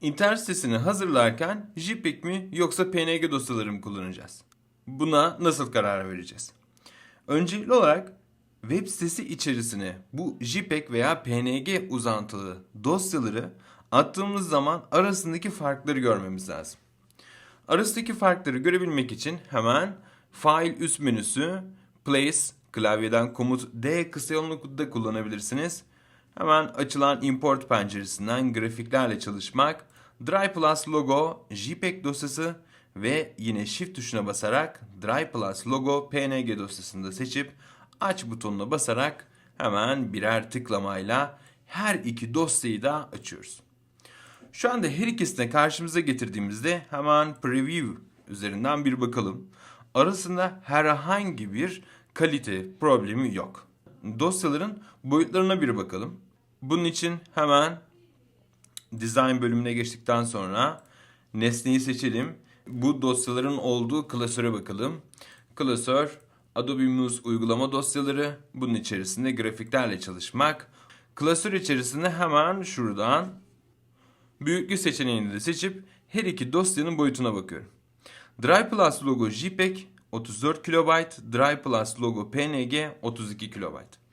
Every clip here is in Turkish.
İnternet sitesini hazırlarken JPEG mi yoksa PNG dosyaları mı kullanacağız? Buna nasıl karar vereceğiz? Öncelikli olarak web sitesi içerisine bu JPEG veya PNG uzantılı dosyaları attığımız zaman arasındaki farkları görmemiz lazım. Arasındaki farkları görebilmek için hemen File üst menüsü, Place, klavyeden komut D kısa yolunu da kullanabilirsiniz. Hemen açılan import penceresinden grafiklerle çalışmak, Dry Plus logo, JPEG dosyası ve yine Shift tuşuna basarak Dry Plus logo PNG dosyasını da seçip aç butonuna basarak hemen birer tıklamayla her iki dosyayı da açıyoruz. Şu anda her ikisini karşımıza getirdiğimizde hemen preview üzerinden bir bakalım. Arasında herhangi bir kalite problemi yok. Dosyaların boyutlarına bir bakalım. Bunun için hemen design bölümüne geçtikten sonra nesneyi seçelim. Bu dosyaların olduğu klasöre bakalım. Klasör Adobe Muse uygulama dosyaları. Bunun içerisinde grafiklerle çalışmak. Klasör içerisinde hemen şuradan büyüklük seçeneğini de seçip her iki dosyanın boyutuna bakıyorum. Dry Plus logo JPEG 34 KB, Dry Plus logo PNG 32 KB.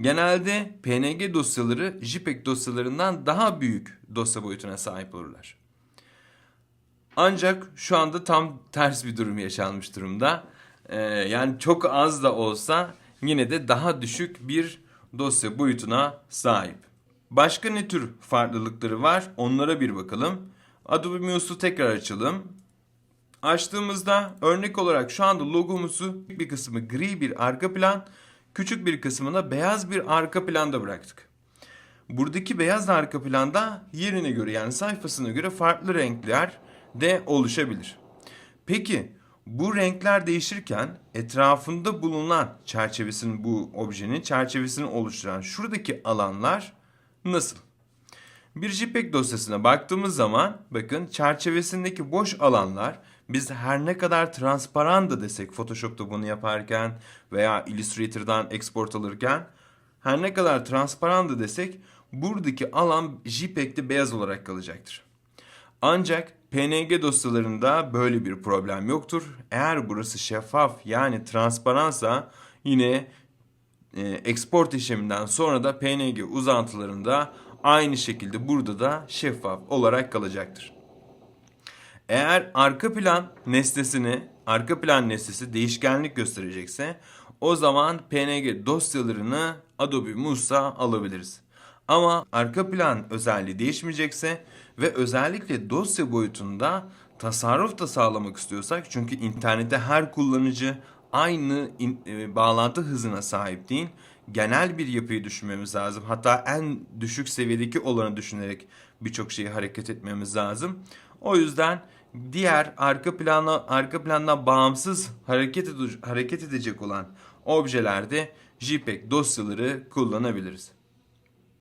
Genelde PNG dosyaları JPEG dosyalarından daha büyük dosya boyutuna sahip olurlar. Ancak şu anda tam ters bir durum yaşanmış durumda. Ee, yani çok az da olsa yine de daha düşük bir dosya boyutuna sahip. Başka ne tür farklılıkları var onlara bir bakalım. Adobe Muse'u tekrar açalım. Açtığımızda örnek olarak şu anda logomuzu bir kısmı gri bir arka plan, küçük bir kısmına beyaz bir arka planda bıraktık. Buradaki beyaz arka planda yerine göre yani sayfasına göre farklı renkler de oluşabilir. Peki bu renkler değişirken etrafında bulunan çerçevesinin bu objenin çerçevesini oluşturan şuradaki alanlar nasıl? Bir JPEG dosyasına baktığımız zaman bakın çerçevesindeki boş alanlar biz her ne kadar transparan da desek Photoshop'ta bunu yaparken veya Illustrator'dan export alırken her ne kadar transparan da desek buradaki alan JPEG'de beyaz olarak kalacaktır. Ancak PNG dosyalarında böyle bir problem yoktur. Eğer burası şeffaf yani transparansa yine e, export işleminden sonra da PNG uzantılarında aynı şekilde burada da şeffaf olarak kalacaktır. Eğer arka plan nesnesini, arka plan nesnesi değişkenlik gösterecekse o zaman PNG dosyalarını Adobe Muse'a alabiliriz. Ama arka plan özelliği değişmeyecekse ve özellikle dosya boyutunda tasarruf da sağlamak istiyorsak çünkü internette her kullanıcı aynı in- e, bağlantı hızına sahip değil. Genel bir yapıyı düşünmemiz lazım. Hatta en düşük seviyedeki olanı düşünerek birçok şeyi hareket etmemiz lazım. O yüzden diğer arka plana arka plandan bağımsız hareket hareket edecek olan objelerde JPEG dosyaları kullanabiliriz.